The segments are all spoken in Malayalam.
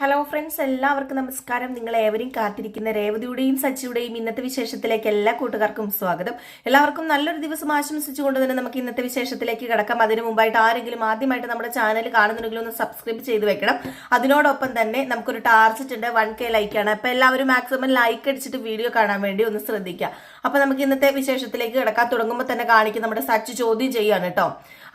ഹലോ ഫ്രണ്ട്സ് എല്ലാവർക്കും നമസ്കാരം. നിങ്ങൾ ഏവരെയും കാത്തിരിക്കുന്ന രേവതിയുടെയും സച്ചിയുടെയും ഇന്നത്തെ വിശേഷത്തിലേക്ക് എല്ലാ കൂട്ടുകാർക്കും സ്വാഗതം. എല്ലാവർക്കും നല്ലൊരു ദിവസം ആശംസിച്ചുകൊണ്ട് തന്നെ നമുക്ക് ഇന്നത്തെ വിശേഷത്തിലേക്ക് കിടക്കാം. അതിനു മുമ്പായിട്ട് ആരെങ്കിലും ആദ്യമായിട്ട് നമ്മുടെ ചാനൽ കാണുന്നുണ്ടെങ്കിൽ ഒന്ന് സബ്സ്ക്രൈബ് ചെയ്ത് വെക്കണം. അതിനോടൊപ്പം തന്നെ നമുക്കൊരു ടാർജറ്റ് ഉണ്ട്. വൺ കെ ലൈക്കാണ് അപ്പൊ എല്ലാവരും മാക്സിമം ലൈക്ക് അടിച്ചിട്ട് വീഡിയോ കാണാൻ വേണ്ടി ഒന്ന് ശ്രദ്ധിക്കുക. അപ്പൊ നമുക്ക് ഇന്നത്തെ വിശേഷത്തിലേക്ക് കിടക്കാൻ തുടങ്ങുമ്പോൾ തന്നെ കാണിക്കും നമ്മുടെ സച്ചി ചോദ്യം ചെയ്യാണ് കേട്ടോ.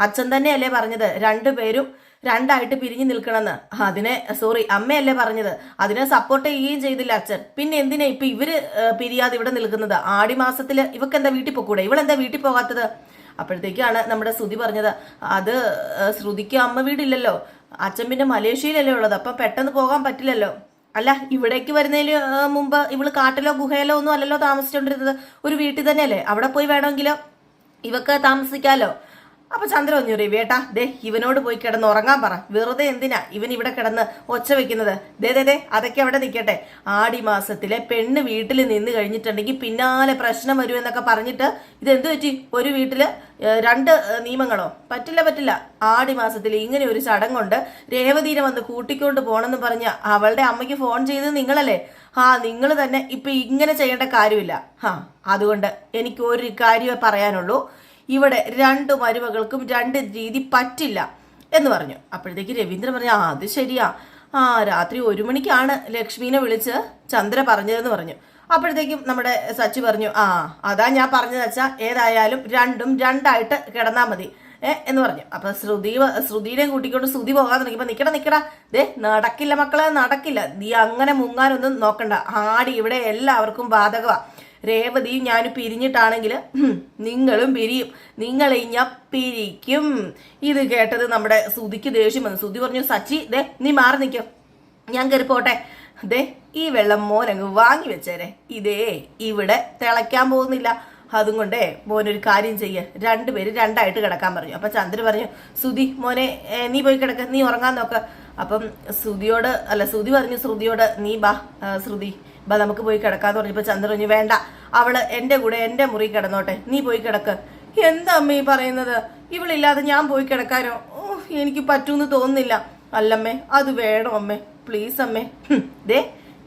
അച്ഛൻ തന്നെയല്ലേ പറഞ്ഞത്? രണ്ടുപേരും രണ്ടായിട്ട് പിരിഞ്ഞു നിൽക്കണമെന്ന്. അതിനെ സോറി അമ്മയല്ലേ പറഞ്ഞത്. അതിനെ സപ്പോർട്ട് ചെയ്യുകയും ചെയ്തില്ല അച്ഛൻ. പിന്നെ എന്തിനാ ഇപ്പൊ ഇവർ പിരിയാതെ ഇവിടെ നിൽക്കുന്നത്? ആടി മാസത്തിൽ ഇവക്ക് എന്താ വീട്ടിൽ പോക്കൂടെ? ഇവളെന്താ വീട്ടിൽ പോകാത്തത്? അപ്പോഴത്തേക്കാണ് നമ്മുടെ ശ്രുതി പറഞ്ഞത്. അത് ശ്രുതിക്ക് അമ്മ വീടില്ലല്ലോ. അച്ഛൻ പിന്നെ മലേഷ്യയിലല്ലേ ഉള്ളത്. അപ്പം പെട്ടെന്ന് പോകാൻ പറ്റില്ലല്ലോ. അല്ല ഇവിടേക്ക് വരുന്നതിന് മുമ്പ് ഇവൾ കാട്ടിലോ ഗുഹയിലോ ഒന്നും അല്ലല്ലോ താമസിച്ചുകൊണ്ടിരുന്നത് ഒരു വീട്ടിൽ തന്നെയല്ലേ? അവിടെ പോയി വേണമെങ്കിലോ? ഇവക്ക് താമസിക്കാലോ? അപ്പൊ ചന്ദ്ര പറഞ്ഞു വേട്ടാ ദേ ഇവനോട് പോയി കിടന്ന് ഉറങ്ങാൻ പറ. വെറുതെ എന്തിനാ ഇവൻ ഇവിടെ കിടന്ന് ഒച്ച വെക്കുന്നത്? ദേ ദേ ദേ അതൊക്കെ അവിടെ നിൽക്കട്ടെ. ആടി മാസത്തിലെ പെണ്ണ് വീട്ടിൽ നിന്ന് കഴിഞ്ഞിട്ടുണ്ടെങ്കിൽ പിന്നാലെ പ്രശ്നം വരും എന്നൊക്കെ പറഞ്ഞിട്ട് ഇതെന്ത് പറ്റി? ഒരു വീട്ടിൽ രണ്ട് നിയമങ്ങളോ? പറ്റില്ല പറ്റില്ല. ആടി മാസത്തിൽ ഇങ്ങനെ ഒരു ചടങ്ങുണ്ട്. രേവതീനെ വന്ന് കൂട്ടിക്കൊണ്ട് പോണെന്ന് പറഞ്ഞ അവളുടെ അമ്മയ്ക്ക് ഫോൺ ചെയ്ത് നിങ്ങളല്ലേ? ആ നിങ്ങൾ തന്നെ. ഇപ്പൊ ഇങ്ങനെ ചെയ്യേണ്ട കാര്യമില്ല. ആ അതുകൊണ്ട് എനിക്ക് ഒരു കാര്യമേ പറയാനുള്ളൂ. ഇവിടെ രണ്ട് മരുമകൾക്കും രണ്ട് രീതി പറ്റില്ല എന്ന് പറഞ്ഞു. അപ്പോഴത്തേക്ക് രവീന്ദ്രൻ പറഞ്ഞു ആ അത് ശരിയാ. ആ രാത്രി ഒരു മണിക്കാണ് ലക്ഷ്മീനെ വിളിച്ച് ചന്ദ്ര പറഞ്ഞതെന്ന് പറഞ്ഞു. അപ്പോഴത്തേക്കും നമ്മുടെ സച്ചി പറഞ്ഞു ആ അതാ ഞാൻ പറഞ്ഞത് വെച്ചാൽ ഏതായാലും രണ്ടും രണ്ടായിട്ട് കിടന്നാൽ മതി. ഏ എന്ന് പറഞ്ഞു. അപ്പൊ ശ്രുതി ശ്രുതിയുടെയും കൂട്ടിക്കൊണ്ട് ശ്രുതി പോകാൻ തുടങ്ങിയപ്പോ നിക്കട നിക്കട. ദേ നടക്കില്ല മക്കളെ നടക്കില്ല. നീ അങ്ങനെ മുങ്ങാനൊന്നും നോക്കണ്ട. ആടി ഇവിടെ എല്ലാവർക്കും ബാധകമാ രേവതിയും ഞാനും പിരിഞ്ഞിട്ടാണെങ്കിൽ നിങ്ങളും പിരിയും. നിങ്ങളെ ഞാൻ പിരിക്കും. ഇത് കേട്ടത് നമ്മുടെ സുതിക്ക് ദേഷ്യം വന്നു. സുതി പറഞ്ഞു സച്ചി ദേ നീ മാറി നിൽക്കും. ഞാൻ കയറി പോട്ടെ. ദേ ഈ വെള്ളം മോനങ്ങ് വാങ്ങി വെച്ചേരെ. ഇതേ ഇവിടെ തിളയ്ക്കാൻ പോകുന്നില്ല. അതും കൊണ്ടേ മോനൊരു കാര്യം ചെയ്യ. രണ്ടുപേര് രണ്ടായിട്ട് കിടക്കാൻ പറഞ്ഞു. അപ്പൊ ചന്ദ്രൻ പറഞ്ഞു സുതി മോനെ നീ പോയി കിടക്ക. നീ ഉറങ്ങാൻ നോക്ക. അപ്പം ശ്രുതിയോട് അല്ല ശ്രുതി പറഞ്ഞു ശ്രുതിയോട് നീ ബാ ശ്രുതി. ബാ നമുക്ക് പോയി കിടക്കാന്ന് പറഞ്ഞപ്പോ ചന്ദ്ര പറഞ്ഞു വേണ്ട അവൾ എന്റെ കൂടെ എന്റെ മുറി കിടന്നോട്ടെ നീ പോയി കിടക്ക്. എന്താ അമ്മ ഈ പറയുന്നത്? ഇവളില്ലാതെ ഞാൻ പോയി കിടക്കാനോ? എനിക്ക് പറ്റൂന്ന് തോന്നുന്നില്ല. അല്ലമ്മേ അത് വേണം അമ്മേ പ്ലീസ് അമ്മേ. ദേ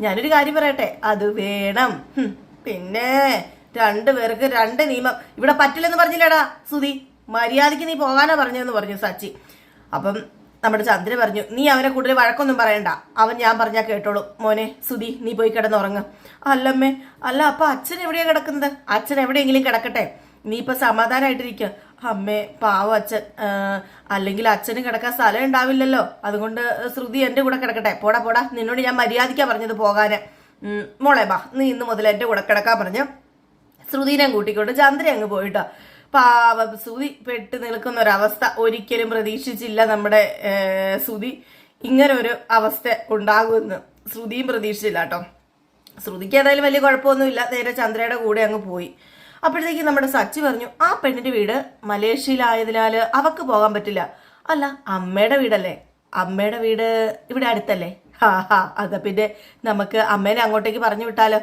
ഞാനൊരു കാര്യം പറയട്ടെ അത് വേണം. പിന്നെ രണ്ടു പേർക്ക് രണ്ട് നിയമം. ഇവിടെ പറ്റില്ലെന്ന് പറഞ്ഞില്ലേടാ സുധി. മര്യാദയ്ക്ക് നീ പോകാനാ പറഞ്ഞതെന്ന് പറഞ്ഞു സച്ചി. അപ്പം നമ്മുടെ ചന്ദ്രൻ പറഞ്ഞു നീ അവനെ കൂടുതൽ വഴക്കൊന്നും പറയണ്ട. അവൻ ഞാൻ പറഞ്ഞാൽ കേട്ടോളൂ. മോനെ സുധി നീ പോയി കിടന്നുറങ്ങ് അല്ലമ്മേ അല്ല അപ്പൊ അച്ഛൻ എവിടെയാ കിടക്കുന്നത്? അച്ഛൻ എവിടെയെങ്കിലും കിടക്കട്ടെ? നീ ഇപ്പൊ സമാധാനമായിട്ടിരിക്കുക അമ്മേ പാവം അച്ഛൻ. അല്ലെങ്കിൽ അച്ഛന് കിടക്കാൻ സ്ഥലം ഉണ്ടാവില്ലല്ലോ. അതുകൊണ്ട് ശ്രുതി എന്റെ കൂടെ കിടക്കട്ടെ. പോടാ പോടാ. നിന്നോട് ഞാൻ മര്യാദയ്ക്കാ പറഞ്ഞത് പോകാന്. മോളെ ബാ നീ ഇന്ന് മുതൽ എന്റെ കൂടെ കിടക്കാൻ പറഞ്ഞു ശ്രുതിനെ കൂട്ടിക്കൊണ്ട് ചന്ദ്രൻ അങ്ങ് പോയിട്ടോ. പാവം സുതി പെട്ട് നിൽക്കുന്ന ഒരവസ്ഥ ഒരിക്കലും പ്രതീക്ഷിച്ചില്ല നമ്മുടെ സുതി ഇങ്ങനെ ഒരു അവസ്ഥ ഉണ്ടാകുമെന്ന് ശ്രുതിയും പ്രതീക്ഷിച്ചില്ല കേട്ടോ. ശ്രുതിക്ക് ഏതായാലും വലിയ കുഴപ്പമൊന്നുമില്ല. നേരെ ചന്ദ്രയുടെ കൂടെ അങ്ങ് പോയി. അപ്പോഴത്തേക്ക് നമ്മുടെ സച്ചി പറഞ്ഞു ആ പെണ്ണിന്റെ വീട് മലേഷ്യയിലായതിനാൽ അവക്ക് പോകാൻ പറ്റില്ല. അല്ല അമ്മയുടെ വീടല്ലേ? അമ്മയുടെ വീട് ഇവിടെ അടുത്തല്ലേ? ഹാ ഹാ അതാ പിന്നെ നമുക്ക് അമ്മേനെ അങ്ങോട്ടേക്ക് പറഞ്ഞു വിട്ടാലോ?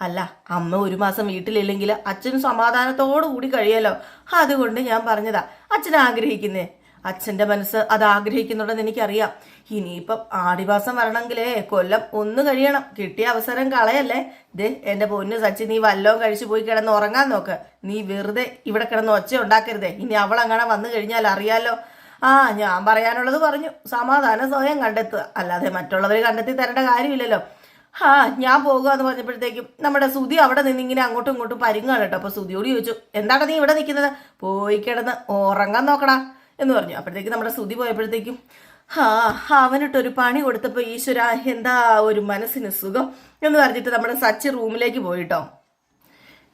അല്ല അമ്മ ഒരു മാസം വീട്ടിലില്ലെങ്കിൽ അച്ഛൻ സമാധാനത്തോടു കൂടി കഴിയല്ലോ. അതുകൊണ്ട് ഞാൻ പറഞ്ഞതാ അച്ഛൻ ആഗ്രഹിക്കുന്നേ. അച്ഛന്റെ മനസ്സ് അത് ആഗ്രഹിക്കുന്നുണ്ടെന്ന് എനിക്കറിയാം. ഇനിയിപ്പം ആടിവാസം വരണമെങ്കിലേ കൊല്ലം ഒന്ന് കഴിയണം. കിട്ടിയ അവസരം കളയല്ലേ? ദേ എന്റെ പൊന്നു സച്ചി നീ വല്ലവും കഴിച്ചു പോയി കിടന്ന് ഉറങ്ങാൻ നോക്ക്. നീ വെറുതെ ഇവിടെ കിടന്ന് ഒച്ച ഉണ്ടാക്കരുതേ. ഇനി അവൾ അങ്ങനെ വന്നു കഴിഞ്ഞാൽ അറിയാലോ. ആ ഞാൻ പറയാനുള്ളത് പറഞ്ഞു. സമാധാനം സ്വയം കണ്ടെത്തുക. അല്ലാതെ മറ്റുള്ളവർ കണ്ടെത്തി തരേണ്ട കാര്യമില്ലല്ലോ. ഹാ ഞാൻ പോകുക എന്ന് പറഞ്ഞപ്പോഴത്തേക്കും നമ്മുടെ സുതി അവിടെ നിന്ന് ഇങ്ങനെ അങ്ങോട്ടും ഇങ്ങോട്ടും പരിങ്ങാണ് കേട്ടോ. അപ്പൊ സുതിയോട് ചോദിച്ചു എന്താണ് നീ ഇവിടെ നിൽക്കുന്നത്? പോയി കിടന്ന് ഉറങ്ങാൻ നോക്കടാ എന്ന് പറഞ്ഞു. അപ്പോഴത്തേക്കും നമ്മുടെ സുതി പോയപ്പോഴത്തേക്കും ഹാ അവനിട്ടൊരു പണി കൊടുത്തപ്പോ ഈശ്വര എന്താ ഒരു മനസ്സിന് സുഖം? എന്ന് പറഞ്ഞിട്ട് നമ്മുടെ സച്ചി റൂമിലേക്ക് പോയിട്ടോ.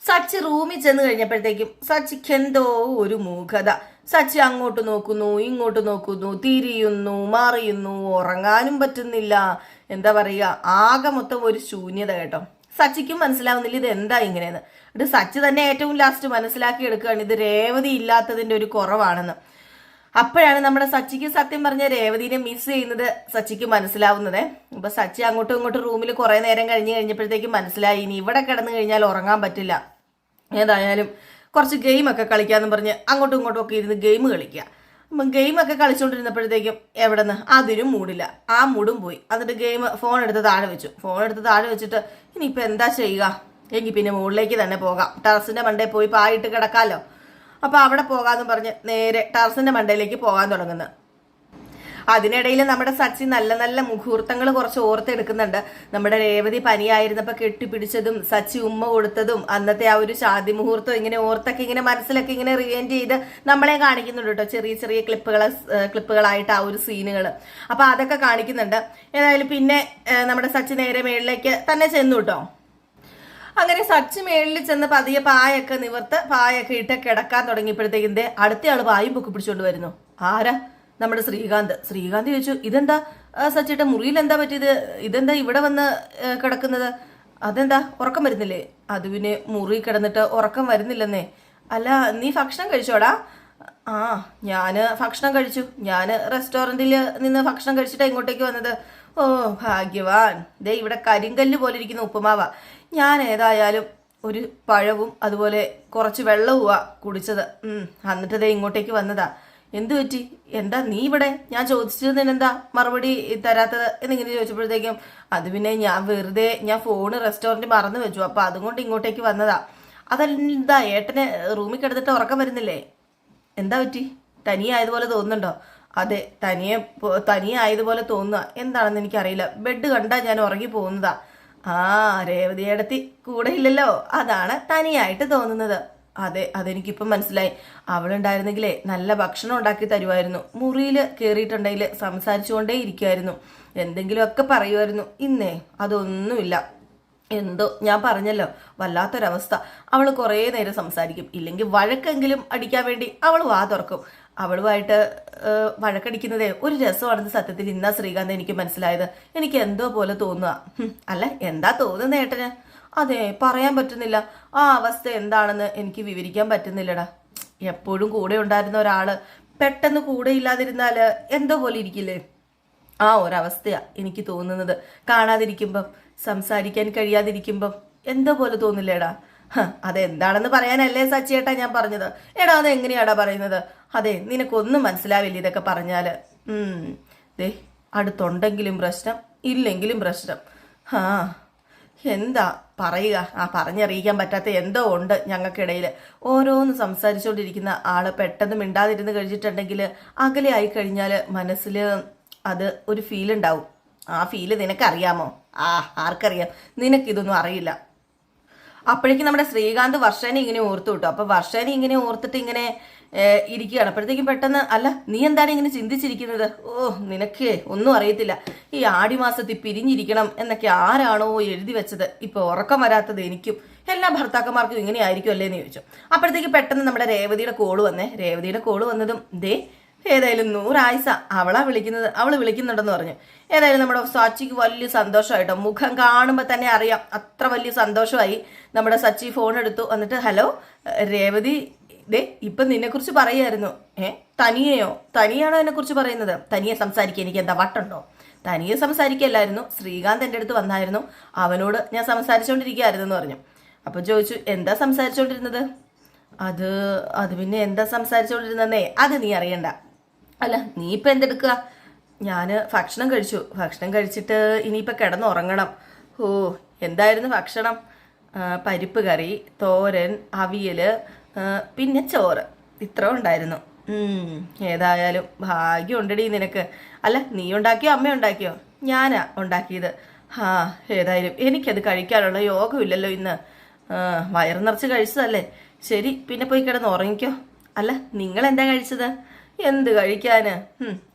സച്ചി റൂമിൽ ചെന്ന് കഴിഞ്ഞപ്പോഴത്തേക്കും സച്ചിക്ക് എന്തോ ഒരു മൂഖത സച്ചി അങ്ങോട്ട് നോക്കുന്നു ഇങ്ങോട്ട് നോക്കുന്നു തിരിയുന്നു മറിയുന്നു ഉറങ്ങാനും പറ്റുന്നില്ല. എന്താ പറയുക ആകെ മൊത്തം ഒരു ശൂന്യത കേട്ടോ. സച്ചിക്കും മനസ്സിലാവുന്നില്ല ഇത് എന്താ ഇങ്ങനെയെന്ന്. ഇത് സച്ചി തന്നെ ഏറ്റവും ലാസ്റ്റ് മനസ്സിലാക്കി എടുക്കുകയാണ്. ഇത് രേവതി ഇല്ലാത്തതിന്റെ ഒരു കുറവാണെന്ന്. അപ്പോഴാണ് നമ്മുടെ സച്ചിക്ക് സത്യം പറഞ്ഞ രേവതിനെ മിസ് ചെയ്യുന്നത് സച്ചിക്ക് മനസ്സിലാവുന്നത്. അപ്പൊ സച്ചി അങ്ങോട്ടും ഇങ്ങോട്ടും റൂമിൽ കുറെ നേരം കഴിഞ്ഞ് കഴിഞ്ഞപ്പോഴത്തേക്കും മനസ്സിലായി. ഇനി ഇവിടെ കിടന്നു കഴിഞ്ഞാൽ ഉറങ്ങാൻ പറ്റില്ല. ഏതായാലും കുറച്ച് ഗെയിമൊക്കെ കളിക്കാന്ന് പറഞ്ഞ് അങ്ങോട്ടും ഇങ്ങോട്ടും ഒക്കെ ഇരുന്ന് ഗെയിം കളിക്കുക. ഗെയിമൊക്കെ കളിച്ചുകൊണ്ടിരുന്നപ്പോഴത്തേക്കും എവിടെ നിന്ന് അതിനും മൂടില്ല. ആ മൂടും പോയി. എന്നിട്ട് ഗെയിം ഫോൺ എടുത്ത് താഴെ വെച്ചു. ഫോൺ എടുത്ത് താഴെ വെച്ചിട്ട് ഇനിയിപ്പോൾ എന്താ ചെയ്യുക? എങ്കിൽ പിന്നെ മുകളിലേക്ക് തന്നെ പോകാം. ടെറസിന്റെ മണ്ടയിൽ പോയി പായിട്ട് കിടക്കാമല്ലോ അപ്പോൾ അവിടെ പോകാമെന്ന് പറഞ്ഞ് നേരെ ടെറസിന്റെ മണ്ടയിലേക്ക് പോകാൻ തുടങ്ങുന്നത് അതിനിടയിൽ നമ്മുടെ സച്ചി നല്ല നല്ല മുഹൂർത്തങ്ങൾ കുറച്ച് ഓർത്തെടുക്കുന്നുണ്ട്. നമ്മുടെ രേവതി പനിയായിരുന്നപ്പോൾ കെട്ടിപ്പിടിച്ചതും സച്ചി ഉമ്മ കൊടുത്തതും അന്നത്തെ ആ ഒരു ശാന്തി മുഹൂർത്തം ഇങ്ങനെ ഓർത്തൊക്കെ ഇങ്ങനെ മനസ്സിലൊക്കെ ഇങ്ങനെ റിവൈൻഡ് ചെയ്ത് നമ്മളെ കാണിക്കുന്നുണ്ട് കേട്ടോ ചെറിയ ചെറിയ ക്ലിപ്പുകൾ ക്ലിപ്പുകളായിട്ട് ആ ഒരു സീനുകൾ അപ്പൊ അതൊക്കെ കാണിക്കുന്നുണ്ട്. ഏതായാലും പിന്നെ നമ്മുടെ സച്ചി നേരെ മേളിലേക്ക് തന്നെ ചെന്നു കേട്ടോ. അങ്ങനെ സച്ച് മേളിൽ ചെന്ന് പതിയെ പായൊക്കെ നിവർത്ത് പായൊക്കെ ഇട്ട് കിടക്കാൻ തുടങ്ങിയപ്പോഴത്തേക്കിന്റെ അടുത്തയാൾ പായും പൊക്കി പിടിച്ചുകൊണ്ട് വരുന്നു. ആരാ? നമ്മുടെ ശ്രീകാന്ത്. ശ്രീകാന്ത് ചോദിച്ചു ഇതെന്താ? സച്ചേട്ട മുറിയിൽ എന്താ പറ്റിയത്? ഇതെന്താ ഇവിടെ വന്ന് കിടക്കുന്നത്? അതെന്താ? ഉറക്കം വരുന്നില്ലേ? അത് പിന്നെ മുറി കിടന്നിട്ട് ഉറക്കം വരുന്നില്ലെന്നേ. അല്ല നീ ഭക്ഷണം കഴിച്ചോടാ? ആ ഞാൻ ഭക്ഷണം കഴിച്ചു. ഞാൻ റെസ്റ്റോറന്റിൽ നിന്ന് ഭക്ഷണം കഴിച്ചിട്ടാ ഇങ്ങോട്ടേക്ക് വന്നത്. ഓ ഭാഗ്യവാൻ. ദേ ഇവിടെ കരിങ്കല്ല് പോലെ ഇരിക്കുന്ന ഉപ്പുമാവ. ഞാൻ ഏതായാലും ഒരു പഴവും അതുപോലെ കുറച്ച് വെള്ളവുമാ കുടിച്ചത്. എന്നിട്ട് ദേ ഇങ്ങോട്ടേക്ക് വന്നതാ. എന്തു പറ്റി? എന്താ നീ ഇവിടെ? ഞാൻ ചോദിച്ചതിന് എന്താ മറുപടി തരാത്തത് എന്നിങ്ങനെ ചോദിച്ചപ്പോഴത്തേക്കും അത് പിന്നെ ഞാൻ വെറുതെ ഞാൻ ഫോണ് റെസ്റ്റോറന്റ് മറന്നു വെച്ചു. അപ്പൊ അതുകൊണ്ട് ഇങ്ങോട്ടേക്ക് വന്നതാ. അതെന്താ? ഏട്ടനെ റൂമിൽ കിടന്നിട്ട് ഉറക്കം വരുന്നില്ലേ? എന്താ പറ്റി? തനിയെ ആയതുപോലെ തോന്നുന്നുണ്ടോ? അതെ തനിയെ തനിയായതുപോലെ തോന്നുക എന്താണെന്ന് എനിക്കറിയില്ല. ബെഡ് കണ്ടാ ഞാൻ ഉറങ്ങി പോകുന്നതാ. ആ രേവതിയടത്തി കൂടെ ഇല്ലല്ലോ. അതാണ് തനിയായിട്ട് തോന്നുന്നത്. അതെ അതെനിക്കിപ്പം മനസ്സിലായി. അവളുണ്ടായിരുന്നെങ്കിലേ നല്ല ഭക്ഷണം ഉണ്ടാക്കി തരുമായിരുന്നു. മുറിയിൽ കയറിയിട്ടുണ്ടെങ്കിൽ സംസാരിച്ചുകൊണ്ടേ ഇരിക്കുമായിരുന്നു. എന്തെങ്കിലുമൊക്കെ പറയുമായിരുന്നു. ഇന്നേ അതൊന്നുമില്ല. എന്തോ ഞാൻ പറഞ്ഞല്ലോ വല്ലാത്തൊരവസ്ഥ. അവൾ കുറേ നേരം സംസാരിക്കും. ഇല്ലെങ്കിൽ വഴക്കെങ്കിലും അടിക്കാൻ വേണ്ടി അവൾ വാ തുറക്കും. അവളുമായിട്ട് വഴക്കടിക്കുന്നതേ ഒരു രസമാണെന്ന് സത്യത്തിൽ ഇന്നാ ശ്രീകാന്ത് എനിക്ക് മനസ്സിലായത്. എനിക്ക് എന്തോ പോലെ തോന്നുക അല്ല എന്താ തോന്നുന്ന ഏട്ടന്? അതെ പറയാൻ പറ്റുന്നില്ല. ആ അവസ്ഥ എന്താണെന്ന് എനിക്ക് വിവരിക്കാൻ പറ്റുന്നില്ലടാ. എപ്പോഴും കൂടെ ഉണ്ടായിരുന്ന ഒരാൾ പെട്ടെന്ന് കൂടെ ഇല്ലാതിരുന്നാൽ എന്തോ പോലെ ഇരിക്കില്ലേ? ആ ഒരവസ്ഥയാ എനിക്ക് തോന്നുന്നത്. കാണാതിരിക്കുമ്പം സംസാരിക്കാൻ കഴിയാതിരിക്കുമ്പം എന്തോ പോലെ തോന്നില്ലേടാ. അതെന്താണെന്ന് പറയാനല്ലേ സച്ചിയേട്ടാ ഞാൻ പറഞ്ഞത്. എടാ അത് എങ്ങനെയാടാ പറയുന്നത്? അതെ നിനക്കൊന്നും മനസ്സിലാവില്ല ഇതൊക്കെ പറഞ്ഞാൽ. ഉം ദേ അടുത്തുണ്ടെങ്കിലും പ്രശ്നം ഇല്ലെങ്കിലും പ്രശ്നം. ഹാ എന്താ പറയുക? ആ പറഞ്ഞറിയിക്കാൻ പറ്റാത്ത എന്തോ ഉണ്ട് ഞങ്ങൾക്കിടയിൽ ഓരോന്ന് സംസാരിച്ചുകൊണ്ടിരിക്കുന്ന ആൾ പെട്ടെന്ന് മിണ്ടാതിരുന്ന് കഴിച്ചിട്ടുണ്ടെങ്കിൽ അകലെ ആയി കഴിഞ്ഞാൽ മനസ്സിൽ അത് ഒരു ഫീൽ ഉണ്ടാവും. ആ ഫീൽ നിനക്കറിയാമോ? ആ ആർക്കറിയാം? നിനക്കിതൊന്നും അറിയില്ല. അപ്പോഴേക്കും നമ്മുടെ ശ്രീകാന്ത് വർഷേനെ ഇങ്ങനെ ഓർത്തു കിട്ടും അപ്പൊ വർഷേനെ ഇങ്ങനെ ഓർത്തിട്ട് ഇങ്ങനെ ഇരിക്കുകയാണ്. അപ്പോഴത്തേക്കും പെട്ടെന്ന് അല്ല നീ എന്താണ് ഇങ്ങനെ ചിന്തിച്ചിരിക്കുന്നത്? ഓ നിനക്ക് ഒന്നും അറിയത്തില്ല. ഈ ആടിമാസത്തിൽ പിരിഞ്ഞിരിക്കണം എന്നൊക്കെ ആരാണോ എഴുതി വെച്ചത്. ഇപ്പൊ ഉറക്കം വരാത്തത് എനിക്കും. എല്ലാ ഭർത്താക്കന്മാർക്കും ഇങ്ങനെ ആയിരിക്കും അല്ലേ? എന്ന് ചോദിച്ചു. അപ്പോഴത്തേക്ക് പെട്ടെന്ന് നമ്മുടെ രേവതിയുടെ കോൾ വന്നേ. രേവതിയുടെ കോൾ വന്നതും ദേ ഏതായാലും നൂറായുസ. അവളാ വിളിക്കുന്നത്. അവൾ വിളിക്കുന്നുണ്ടെന്ന് പറഞ്ഞു. ഏതായാലും നമ്മുടെ സച്ചിക്ക് വലിയ സന്തോഷമായിട്ടോ. മുഖം കാണുമ്പോൾ തന്നെ അറിയാം. അത്ര വലിയ സന്തോഷമായി നമ്മുടെ സച്ചി ഫോൺ എടുത്തു. എന്നിട്ട് ഹലോ രേവതി ദേ ഇപ്പം നിന്നെക്കുറിച്ച് പറയായിരുന്നു. ഏ തനിയെയോ? തനിയാണോ എന്നെക്കുറിച്ച് പറയുന്നത്? തനിയെ സംസാരിക്കുക എനിക്ക് എന്താ വട്ടുണ്ടോ? തനിയെ സംസാരിക്കല്ലായിരുന്നു. ശ്രീകാന്ത് എന്റെ അടുത്ത് വന്നായിരുന്നു. അവനോട് ഞാൻ സംസാരിച്ചുകൊണ്ടിരിക്കുകയായിരുന്നു എന്ന് പറഞ്ഞു. അപ്പോൾ ചോദിച്ചു എന്താ സംസാരിച്ചുകൊണ്ടിരുന്നത് അത് അത് പിന്നെ എന്താ സംസാരിച്ചുകൊണ്ടിരുന്നേ അത് നീ അറിയണ്ട. അല്ല നീ ഇപ്പം എന്തെടുക്കുക? ഞാൻ ഭക്ഷണം കഴിച്ചു. ഭക്ഷണം കഴിച്ചിട്ട് ഇനിയിപ്പോൾ കിടന്നുറങ്ങണം. ഓ എന്തായിരുന്നു ഭക്ഷണം? പരിപ്പ് കറി തോരൻ അവിയൽ പിന്നെ ചോറ്. ഇത്ര ഉണ്ടായിരുന്നു. ഉം, ഏതായാലും ഭാഗ്യം ഉണ്ടടി നിനക്ക്. അല്ല നീ ഉണ്ടാക്കിയോ അമ്മ ഉണ്ടാക്കിയോ? ഞാനാ ഉണ്ടാക്കിയത്. ആ ഏതായാലും എനിക്കത് കഴിക്കാനുള്ള യോഗമില്ലല്ലോ ഇന്ന്. വയറ് നിറച്ച് കഴിച്ചതല്ലേ? ശരി പിന്നെ പോയി കിടന്ന് ഉറങ്ങിക്കോ. അല്ല നിങ്ങൾ എന്താ കഴിച്ചത്? എന്ത് കഴിക്കാന്?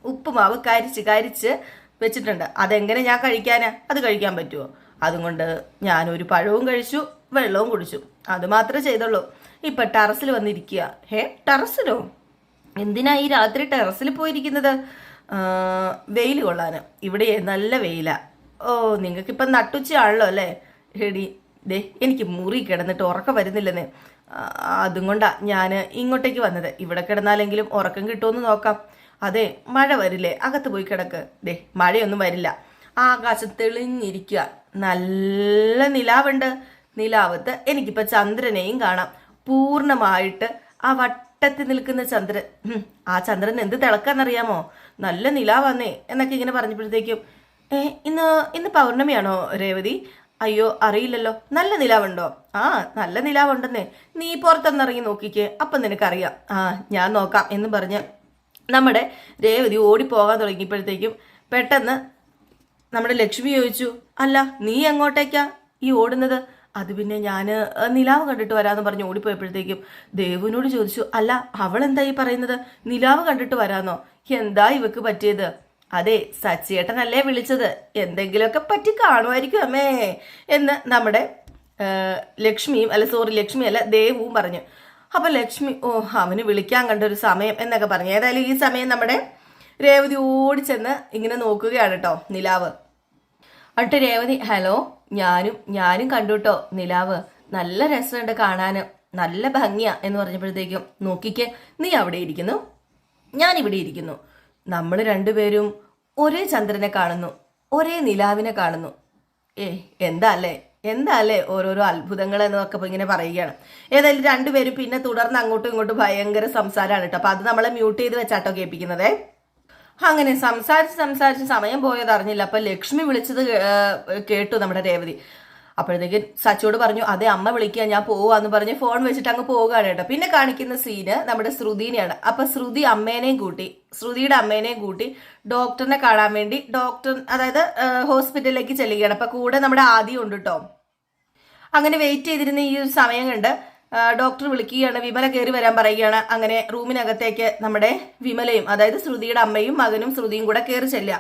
ഉപ്പുമാവ് കരിച്ച് കരിച്ച് വെച്ചിട്ടുണ്ട്. അതെങ്ങനെ ഞാൻ കഴിക്കാനാ? അത് കഴിക്കാൻ പറ്റുമോ അതുകൊണ്ട് ഞാനൊരു പഴവും കഴിച്ചു വെള്ളവും കുടിച്ചു. അത് മാത്രമേ ചെയ്തുള്ളൂ. ഇപ്പൊ ടെറസിൽ വന്നിരിക്കുക. ഹേ ടെറസിലോ? എന്തിനാ ഈ രാത്രി ടെറസിൽ പോയിരിക്കുന്നത്? വെയിൽ കൊള്ളാന്. ഇവിടെ നല്ല വെയിലാ. ഓ നിങ്ങൾക്ക് നിങ്ങൾക്കിപ്പം നട്ടുച്ചയാണല്ലോ അല്ലേ? എടി ദേ എനിക്ക് മുറി കിടന്നിട്ട് ഉറക്കം വരുന്നില്ലെന്നേ. അതും കൊണ്ടാ ഞാൻ ഇങ്ങോട്ടേക്ക് വന്നത്. ഇവിടെ കിടന്നാലെങ്കിലും ഉറക്കം കിട്ടുമെന്ന് നോക്കാം. അതെ മഴ വരില്ലേ? അകത്ത് പോയി കിടക്ക്. ദേ മഴയൊന്നും വരില്ല. ആകാശം തെളിഞ്ഞിരിക്കുക. നല്ല നിലാവുണ്ട്. നിലാവത്ത് എനിക്കിപ്പോൾ ചന്ദ്രനെയും കാണാം. പൂർണമായിട്ട് ആ വട്ടത്തിൽ നിൽക്കുന്ന ചന്ദ്രൻ ആ ചന്ദ്രൻ എന്ത് തിളക്കാന്നറിയാമോ? നല്ല നിലാവന്നേ എന്നൊക്കെ ഇങ്ങനെ പറഞ്ഞപ്പോഴത്തേക്കും ഏ ഇന്ന് ഇന്ന് പൗർണമിയാണോ രേവതി? അയ്യോ അറിയില്ലല്ലോ നല്ല നിലാവുണ്ടോ? ആ നല്ല നിലാവുണ്ടെന്നേ നീ പുറത്തൊന്നിറങ്ങി നോക്കിക്കേ അപ്പം നിനക്കറിയാം. ആ ഞാൻ നോക്കാം എന്ന് പറഞ്ഞ് നമ്മുടെ രേവതി ഓടിപ്പോകാൻ തുടങ്ങിയപ്പോഴത്തേക്കും പെട്ടെന്ന് നമ്മുടെ ലക്ഷ്മി ചോദിച്ചു അല്ല നീ എങ്ങോട്ടേക്കാ ഈ ഓടുന്നത്? അത് പിന്നെ ഞാൻ നിലാവ് കണ്ടിട്ട് വരാമെന്ന് പറഞ്ഞ് ഓടിപ്പോയപ്പോഴത്തേക്കും ദേവുവിനോട് ചോദിച്ചു അല്ല അവൾ എന്താ പറയുന്നത്? നിലാവ് കണ്ടിട്ട് വരാന്നോ? എന്താ ഇവക്ക് പറ്റിയത്? അതെ സച്ചിയേട്ടനല്ലേ വിളിച്ചത്. എന്തെങ്കിലുമൊക്കെ പറ്റി കാണുമായിരിക്കും അമ്മേ. എന്ന് നമ്മുടെ ലക്ഷ്മിയും അല്ല സോറി ലക്ഷ്മി അല്ല ദേവും പറഞ്ഞു. അപ്പൊ ലക്ഷ്മി ഓ അവന് വിളിക്കാൻ കണ്ട ഒരു സമയം എന്നൊക്കെ പറഞ്ഞു. ഏതായാലും ഈ സമയം നമ്മുടെ രേവതി ഓടിച്ചെന്ന് ഇങ്ങനെ നോക്കുകയാണ് കേട്ടോ നിലാവ്. എന്നിട്ട് രേവതി ഹലോ ഞാനും ഞാനും കണ്ടുട്ടോ നിലാവ്. നല്ല രസമുണ്ട് കാണാന്. നല്ല ഭംഗിയാ എന്ന് പറഞ്ഞപ്പോഴത്തേക്കും നോക്കിക്കേ നീ അവിടെ ഇരിക്കുന്നു. ഞാൻ ഇവിടെ ഇരിക്കുന്നു. നമ്മൾ രണ്ടുപേരും ഒരേ ചന്ദ്രനെ കാണുന്നു ഒരേ നിലാവിനെ കാണുന്നു. ഏ എന്താ അല്ലേ എന്താ അല്ലേ ഓരോരോ അത്ഭുതങ്ങൾ എന്നൊക്കെ ഇപ്പൊ ഇങ്ങനെ പറയുകയാണ്. ഏതായാലും രണ്ടുപേരും പിന്നെ തുടർന്ന് അങ്ങോട്ടും ഇങ്ങോട്ടും ഭയങ്കര സംസാരമാണ് കേട്ടോ. അപ്പൊ അത് നമ്മളെ മ്യൂട്ട് ചെയ്ത് വെച്ചാട്ടോ കേൾപ്പിക്കുന്നതേ. അങ്ങനെ സംസാരിച്ച് സംസാരിച്ച് സമയം പോയത് അറിഞ്ഞില്ല. അപ്പൊ ലക്ഷ്മി വിളിച്ചത് കേട്ടു നമ്മുടെ രേവതി. അപ്പോഴത്തേക്ക് സച്ചിയോട് പറഞ്ഞു അതെ അമ്മ വിളിക്കുക ഞാൻ പോവാന്ന് പറഞ്ഞ് ഫോൺ വെച്ചിട്ട് അങ്ങ് പോവുകയാണ് കേട്ടോ. പിന്നെ കാണിക്കുന്ന സീന് നമ്മുടെ ശ്രുതിനെയാണ്. അപ്പൊ ശ്രുതി അമ്മേനെയും കൂട്ടി ശ്രുതിയുടെ അമ്മേനെയും കൂട്ടി ഡോക്ടറിനെ കാണാൻ വേണ്ടി ഡോക്ടർ അതായത് ഹോസ്പിറ്റലിലേക്ക് ചെല്ലുകയാണ്. അപ്പൊ കൂടെ നമ്മുടെ ആദ്യം ഉണ്ട് കേട്ടോ. അങ്ങനെ വെയിറ്റ് ചെയ്തിരുന്ന ഈ ഒരു സമയം കണ്ട് ഡോക്ടർ വിളിക്കുകയാണ് വിമല കയറി വരാൻ പറയുകയാണ്. അങ്ങനെ റൂമിനകത്തേക്ക് നമ്മുടെ വിമലയും അതായത് ശ്രുതിയുടെ അമ്മയും മകനും ശ്രുതിയും കൂടെ കയറി ചെല്ലുക.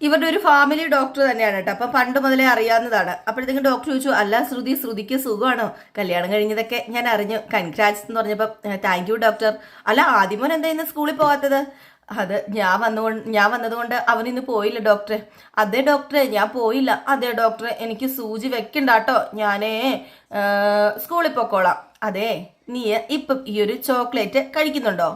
ഇവരുടെ ഒരു ഫാമിലി ഡോക്ടർ തന്നെയാണ് കേട്ടോ. അപ്പം പണ്ട് മുതലേ അറിയാവുന്നതാണ്. അപ്പോഴത്തേക്കും ഡോക്ടർ ചോദിച്ചു അല്ല ശ്രുതി ശ്രുതിക്ക് സുഖമാണോ? കല്യാണം കഴിഞ്ഞതൊക്കെ ഞാൻ അറിഞ്ഞു. കൺഗ്രാറ്റ്സ് എന്ന് പറഞ്ഞപ്പോൾ താങ്ക് യു ഡോക്ടർ അല്ല ആദ്യമോൻ എന്താ ഇന്ന് സ്കൂളിൽ പോകാത്തത്? അത് ഞാൻ വന്നുകൊണ്ട് ഞാൻ വന്നതുകൊണ്ട് അവൻ ഇന്ന് പോയില്ല ഡോക്ടറെ അതേ ഡോക്ടറെ ഞാൻ പോയില്ല. അതേ ഡോക്ടറെ എനിക്ക് സൂചി വെക്കണ്ട കേട്ടോ ഞാനേ സ്കൂളിൽ പൊക്കോളാം. അതെ നീ ഇപ്പം ഈ ഒരു ചോക്ലേറ്റ് കഴിക്കുന്നുണ്ടോ?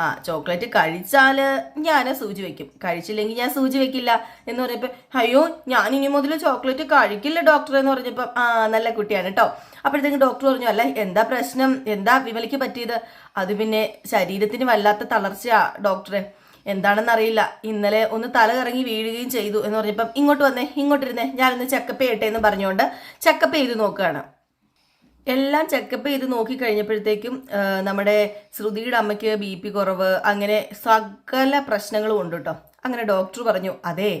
ആ ചോക്ലേറ്റ് കഴിച്ചാൽ ഞാൻ സൂചി വെക്കും. കഴിച്ചില്ലെങ്കിൽ ഞാൻ സൂചി വെക്കില്ല എന്ന് പറഞ്ഞപ്പോ അയ്യോ ഞാൻ ഇനി മുതൽ ചോക്ലേറ്റ് കഴിക്കില്ല ഡോക്ടർ എന്ന് പറഞ്ഞപ്പോ ആ നല്ല കുട്ടിയാണ് കേട്ടോ അപ്പോഴത്തേക്കും ഡോക്ടർ പറഞ്ഞു അല്ല എന്താ പ്രശ്നം? എന്താ വിമലിക്ക് പറ്റിയത്? അത് പിന്നെ ശരീരത്തിന് വല്ലാത്ത തളർച്ചയാ ഡോക്ടറെ. എന്താണെന്ന് അറിയില്ല ഇന്നലെ ഒന്ന് തല കറങ്ങി വീഴുകയും ചെയ്തു എന്ന് പറഞ്ഞപ്പം ഇങ്ങോട്ട് വന്നേ ഇങ്ങോട്ടിരുന്നേ ഞാനൊന്ന് ചെക്കപ്പ് ചെയ്യട്ടെ എന്ന് പറഞ്ഞുകൊണ്ട് ചെക്കപ്പ് ചെയ്ത് നോക്കുകയാണ് എല്ലാം ചെക്കപ്പ് ചെയ്ത് നോക്കി കഴിഞ്ഞപ്പോഴത്തേക്കും നമ്മുടെ ശ്രുതിയുടെ അമ്മയ്ക്ക് ബി പി കുറവ് അങ്ങനെ സകല പ്രശ്നങ്ങളും ഉണ്ട് കേട്ടോ അങ്ങനെ ഡോക്ടർ പറഞ്ഞു അതെ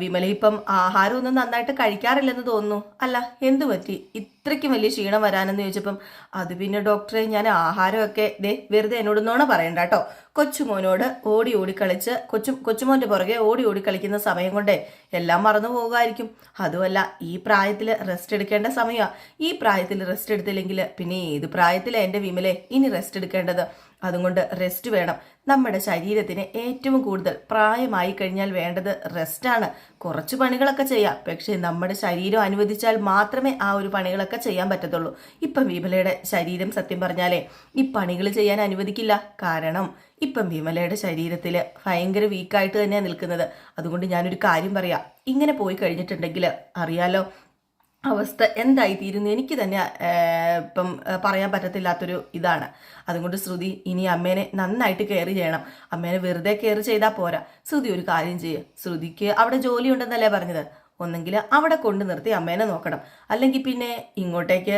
വിമല ഇപ്പം ആഹാരമൊന്നും നന്നായിട്ട് കഴിക്കാറില്ലെന്ന് തോന്നുന്നു. അല്ല എന്തു പറ്റി? ഇത്രയ്ക്കും വലിയ ക്ഷീണം വരാനെന്ന് ചോദിച്ചപ്പം അത് പിന്നെ ഡോക്ടറെ ഞാൻ ആഹാരമൊക്കെ ദേ വെറുതെ എന്നോട് നോണ പറയണ്ട കേട്ടോ. കൊച്ചുമോനോട് ഓടി ഓടി കളിച്ച് കൊച്ചു കൊച്ചുമോന്റെ പുറകെ ഓടി ഓടി കളിക്കുന്ന സമയം കൊണ്ടേ എല്ലാം മറന്നു പോകുമായിരിക്കും. അതുമല്ല ഈ പ്രായത്തിൽ റെസ്റ്റ് എടുക്കേണ്ട സമയമാണ് ഈ പ്രായത്തിൽ റെസ്റ്റ് എടുത്തില്ലെങ്കിൽ പിന്നെ ഏത് പ്രായത്തിലാണ് എന്റെ വിമലെ ഇനി റെസ്റ്റ് എടുക്കേണ്ടത്? അതുകൊണ്ട് റെസ്റ്റ് വേണം. നമ്മുടെ ശരീരത്തിന് ഏറ്റവും കൂടുതൽ പ്രായമായി കഴിഞ്ഞാൽ വേണ്ടത് റെസ്റ്റാണ് കുറച്ച് പണികളൊക്കെ ചെയ്യാം. പക്ഷേ നമ്മുടെ ശരീരം അനുവദിച്ചാൽ മാത്രമേ ആ ഒരു പണികളൊക്കെ ചെയ്യാൻ പറ്റത്തുള്ളൂ. ഇപ്പം വിമലയുടെ ശരീരം സത്യം പറഞ്ഞാലേ ഈ പണികൾ ചെയ്യാൻ അനുവദിക്കില്ല. കാരണം ഇപ്പം വിമലയുടെ ശരീരത്തിൽ ഭയങ്കര വീക്കായിട്ട് തന്നെയാണ് നിൽക്കുന്നത്. അതുകൊണ്ട് ഞാനൊരു കാര്യം പറയാം. ഇങ്ങനെ പോയി കഴിഞ്ഞിട്ടുണ്ടെങ്കിൽ അറിയാലോ അവസ്ഥ എന്തായി തീരുന്നു എനിക്ക് തന്നെ ഇപ്പം പറയാൻ പറ്റത്തില്ലാത്തൊരു ഇതാണ്. അതുകൊണ്ട് ശ്രുതി ഇനി അമ്മേനെ നന്നായിട്ട് കെയർ ചെയ്യണം. അമ്മേനെ വെറുതെ കെയർ ചെയ്താൽ പോരാ. ശ്രുതി ഒരു കാര്യം ചെയ്യുക ശ്രുതിക്ക് അവിടെ ജോലി ഉണ്ടെന്നല്ലേ പറഞ്ഞത്? ഒന്നെങ്കിൽ അവിടെ കൊണ്ടു നിർത്തി അമ്മേനെ നോക്കണം. അല്ലെങ്കിൽ പിന്നെ ഇങ്ങോട്ടേക്ക്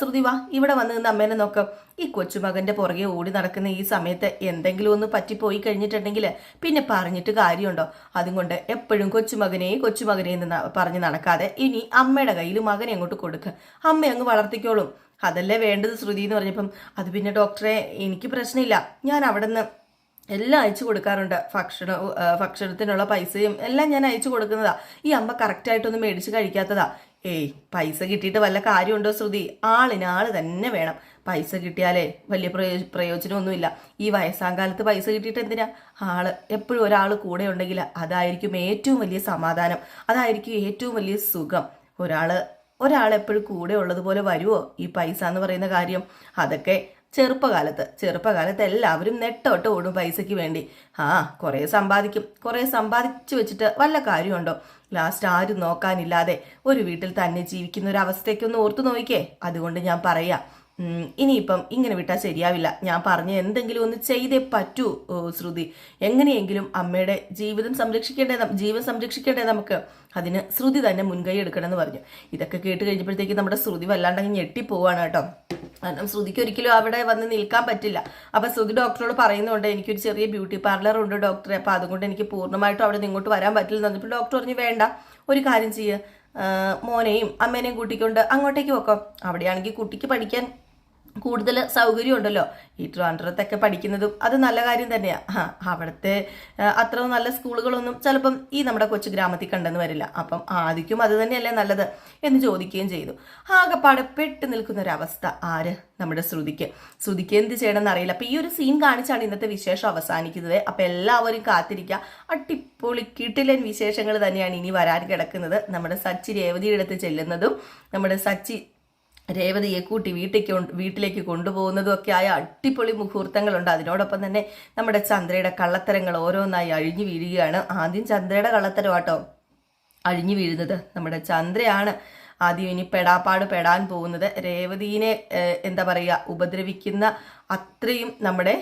ശ്രുതി വാ ഇവിടെ വന്ന് നിന്ന് അമ്മേനെ നോക്കാം. ഈ കൊച്ചുമകന്റെ പുറകെ ഓടി നടക്കുന്ന ഈ സമയത്ത് എന്തെങ്കിലും ഒന്ന് പറ്റിപ്പോയി കഴിഞ്ഞിട്ടുണ്ടെങ്കിൽ പിന്നെ പറഞ്ഞിട്ട് കാര്യമുണ്ടോ? അതുകൊണ്ട് എപ്പോഴും കൊച്ചുമകനെ കൊച്ചുമകനെ എന്ന് പറഞ്ഞ് നടക്കാതെ ഇനി അമ്മയുടെ കയ്യിൽ മകനെ അങ്ങോട്ട് കൊടുക്കുക അമ്മ അങ്ങ് വളർത്തിക്കോളും. അതല്ലേ വേണ്ടത് ശ്രുതി എന്ന് പറഞ്ഞപ്പം. അത് പിന്നെ ഡോക്ടറെ എനിക്ക് പ്രശ്നമില്ല. ഞാൻ അവിടെ നിന്ന് എല്ലാം അയച്ചു കൊടുക്കാറുണ്ട്. ഭക്ഷണ ഭക്ഷണത്തിനുള്ള പൈസയും എല്ലാം ഞാൻ അയച്ചു കൊടുക്കുന്നതാ. ഈ അമ്മ കറക്റ്റായിട്ടൊന്നും മേടിച്ച് കഴിക്കാത്തതാ. ഏയ് പൈസ കിട്ടിയിട്ട് വല്ല കാര്യമുണ്ടോ ശ്രുതി? ആളിനാൾ ആൾ തന്നെ വേണം. പൈസ കിട്ടിയാലേ വലിയ പ്രയോ പ്രയോജനമൊന്നുമില്ല. ഈ വയസ്സാം കാലത്ത് പൈസ കിട്ടിയിട്ട് എന്തിനാ? ആൾ എപ്പോഴും ഒരാൾ കൂടെ ഉണ്ടെങ്കിൽ അതായിരിക്കും ഏറ്റവും വലിയ സമാധാനം. അതായിരിക്കും ഏറ്റവും വലിയ സുഖം. ഒരാൾ ഒരാൾ എപ്പോഴും കൂടെ ഉള്ളതുപോലെ വരുമോ ഈ പൈസ എന്ന് പറയുന്ന കാര്യം. അതൊക്കെ ചെറുപ്പകാലത്ത് ചെറുപ്പകാലത്ത് എല്ലാവരും നെട്ടോട്ട് ഓടും പൈസയ്ക്ക് വേണ്ടി. ആ കുറേ സമ്പാദിക്കും. കുറേ സമ്പാദിച്ചു വെച്ചിട്ട് വല്ല കാര്യമുണ്ടോ? ലാസ്റ്റ് ആരും നോക്കാനില്ലാതെ ഒരു വീട്ടിൽ തന്നെ ജീവിക്കുന്ന ഒരു അവസ്ഥയ്ക്കൊന്ന് ഓർത്തു നോക്കിക്കേ. അതുകൊണ്ട് ഞാൻ പറയാം. ഇനിയിപ്പം ഇങ്ങനെ വിട്ടാൽ ശരിയാവില്ല. ഞാൻ പറഞ്ഞ എന്തെങ്കിലും ഒന്ന് ചെയ്തേ പറ്റൂ ശ്രുതി. എങ്ങനെയെങ്കിലും അമ്മയുടെ ജീവിതം സംരക്ഷിക്കേണ്ടേ ജീവൻ സംരക്ഷിക്കേണ്ടേ നമുക്ക്? അതിന് ശ്രുതി തന്നെ മുൻകൈ എടുക്കണം എന്ന് പറഞ്ഞു. ഇതൊക്കെ കേട്ട് കഴിഞ്ഞപ്പോഴത്തേക്ക് നമ്മുടെ ശ്രുതി വല്ലാണ്ടങ്ങ് ഞെട്ടിപ്പോവാണ് കേട്ടോ. കാരണം ശ്രുതിക്ക് ഒരിക്കലും അവിടെ വന്ന് നിൽക്കാൻ പറ്റില്ല. അപ്പൊ ശ്രുതി ഡോക്ടറോട് പറയുന്നുണ്ട് എനിക്കൊരു ചെറിയ ബ്യൂട്ടി പാർലർ ഉണ്ട് ഡോക്ടറെ അപ്പൊ അതുകൊണ്ട് എനിക്ക് പൂർണമായിട്ടും അവിടെ നിന്ന് ഇങ്ങോട്ട് വരാൻ പറ്റില്ല എന്ന് പറഞ്ഞപ്പോൾ ഡോക്ടർ പറഞ്ഞു വേണ്ട ഒരു കാര്യം ചെയ്യുക മോനെയും അമ്മേനെയും കൂട്ടിക്കൊണ്ട് അങ്ങോട്ടേക്ക് വെക്കാം അവിടെയാണെങ്കിൽ കുട്ടിക്ക് പഠിക്കാൻ കൂടുതൽ സൗകര്യം ഉണ്ടല്ലോ ഈ ട്രിവാൻഡ്രത്തൊക്കെ പഠിക്കുന്നതും അത് നല്ല കാര്യം തന്നെയാണ് ആ അവിടുത്തെ അത്ര നല്ല സ്കൂളുകളൊന്നും ചിലപ്പം ഈ നമ്മുടെ കൊച്ചു ഗ്രാമത്തിൽ കണ്ടെന്ന് വരില്ല. അപ്പം ആദിക്കും അത് തന്നെയല്ലേ നല്ലത് എന്ന് ചോദിക്കുകയും ചെയ്തു. ആകെപ്പാടെ പെട്ട് നിൽക്കുന്ന ഒരവസ്ഥ ആര്? നമ്മുടെ ശ്രുതിക്ക്. ശ്രുതിക്ക് എന്ത് ചെയ്യണമെന്ന് അറിയില്ല. അപ്പം ഈ ഒരു സീൻ കാണിച്ചാണ് ഇന്നത്തെ വിശേഷം അവസാനിക്കുന്നത്. അപ്പം എല്ലാവരും കാത്തിരിക്കുക അട്ടിപ്പൊളി കിട്ടിലൻ വിശേഷങ്ങൾ തന്നെയാണ് ഇനി വരാൻ കിടക്കുന്നത്. നമ്മുടെ സച്ചി രേവതിയുടെ അടുത്ത് ചെല്ലുന്നതും നമ്മുടെ സച്ചി രേവതിയെ കൂട്ടി വീട്ടിലേക്ക് വീട്ടിലേക്ക് കൊണ്ടുപോകുന്നതും ഒക്കെ ആയ അടിപൊളി മുഹൂർത്തങ്ങളുണ്ട്. അതിനോടൊപ്പം തന്നെ നമ്മുടെ ചന്ദ്രയുടെ കള്ളത്തരങ്ങൾ ഓരോന്നായി അഴിഞ്ഞു വീഴുകയാണ്. ആദ്യം ചന്ദ്രയുടെ കള്ളത്തരം ആട്ടോ അഴിഞ്ഞു വീഴുന്നത്. നമ്മുടെ ചന്ദ്രയാണ് ആദ്യം ഇനി പെടാപ്പാട് പെടാൻ പോകുന്നത്. രേവതീനെ എന്താ പറയുക ഉപദ്രവിക്കുന്ന അത്രയും നമ്മുടെ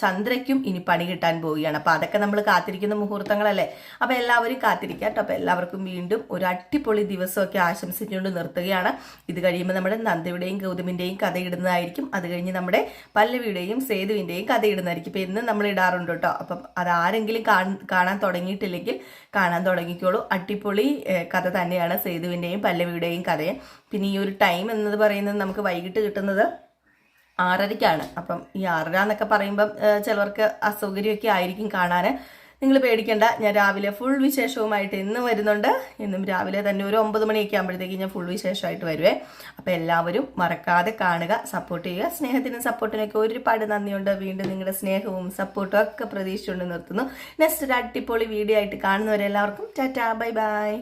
ചന്ദ്രയ്ക്കും ഇനി പണി കിട്ടാൻ പോവുകയാണ്. അപ്പൊ അതൊക്കെ നമ്മൾ കാത്തിരിക്കുന്ന മുഹൂർത്തങ്ങളല്ലേ? അപ്പൊ എല്ലാവരും കാത്തിരിക്കാം കേട്ടോ. അപ്പൊ എല്ലാവർക്കും വീണ്ടും ഒരു അടിപൊളി ദിവസമൊക്കെ ആശംസിച്ചുകൊണ്ട് നിർത്തുകയാണ്. ഇത് കഴിയുമ്പോൾ നമ്മുടെ നന്ദയുടെയും ഗൗതമിന്റെയും കഥ ഇടുന്നതായിരിക്കും അത് കഴിഞ്ഞ് നമ്മുടെ പല്ലവിയുടെയും സേതുവിന്റെയും കഥ ഇടുന്നതായിരിക്കും ഇപ്പൊ എന്നും നമ്മൾ ഇടാറുണ്ട് കേട്ടോ. അപ്പം അതാരെങ്കിലും കാണാൻ തുടങ്ങിയിട്ടില്ലെങ്കിൽ കാണാൻ തുടങ്ങിക്കോളൂ. അടിപൊളി കഥ തന്നെയാണ് സേതുവിന്റെയും പല്ലവിയുടെയും കഥയും. പിന്നെ ഈ ഒരു ടൈം എന്നത് പറയുന്നത് നമുക്ക് വൈകിട്ട് കിട്ടുന്നത് ആറരയ്ക്കാണ്. അപ്പം ഈ ആറര എന്നൊക്കെ പറയുമ്പം ചിലവർക്ക് അസൗകര്യമൊക്കെ ആയിരിക്കും കാണാൻ നിങ്ങൾ പേടിക്കണ്ട ഞാൻ രാവിലെ ഫുൾ വിശേഷവുമായിട്ട് ഇന്ന് വരുന്നുണ്ട്. ഇന്നും രാവിലെ തന്നെ ഒരു ഒമ്പത് മണിയൊക്കെ ആകുമ്പോഴത്തേക്ക് ഞാൻ ഫുൾ വിശേഷമായിട്ട് വരുവേ. അപ്പോൾ എല്ലാവരും മറക്കാതെ കാണുക സപ്പോർട്ട് ചെയ്യുക. സ്നേഹത്തിനും സപ്പോർട്ടിനൊക്കെ ഒരുപാട് നന്ദിയുണ്ട്. വീണ്ടും നിങ്ങളുടെ സ്നേഹവും സപ്പോർട്ടും ഒക്കെ പ്രതീക്ഷിച്ചുകൊണ്ട് നിർത്തുന്നു. നെക്സ്റ്റ് ഒരു അടിപൊളി വീഡിയോ ആയിട്ട് കാണുന്നവരെല്ലാവർക്കും ടാറ്റാ ബൈ ബൈ.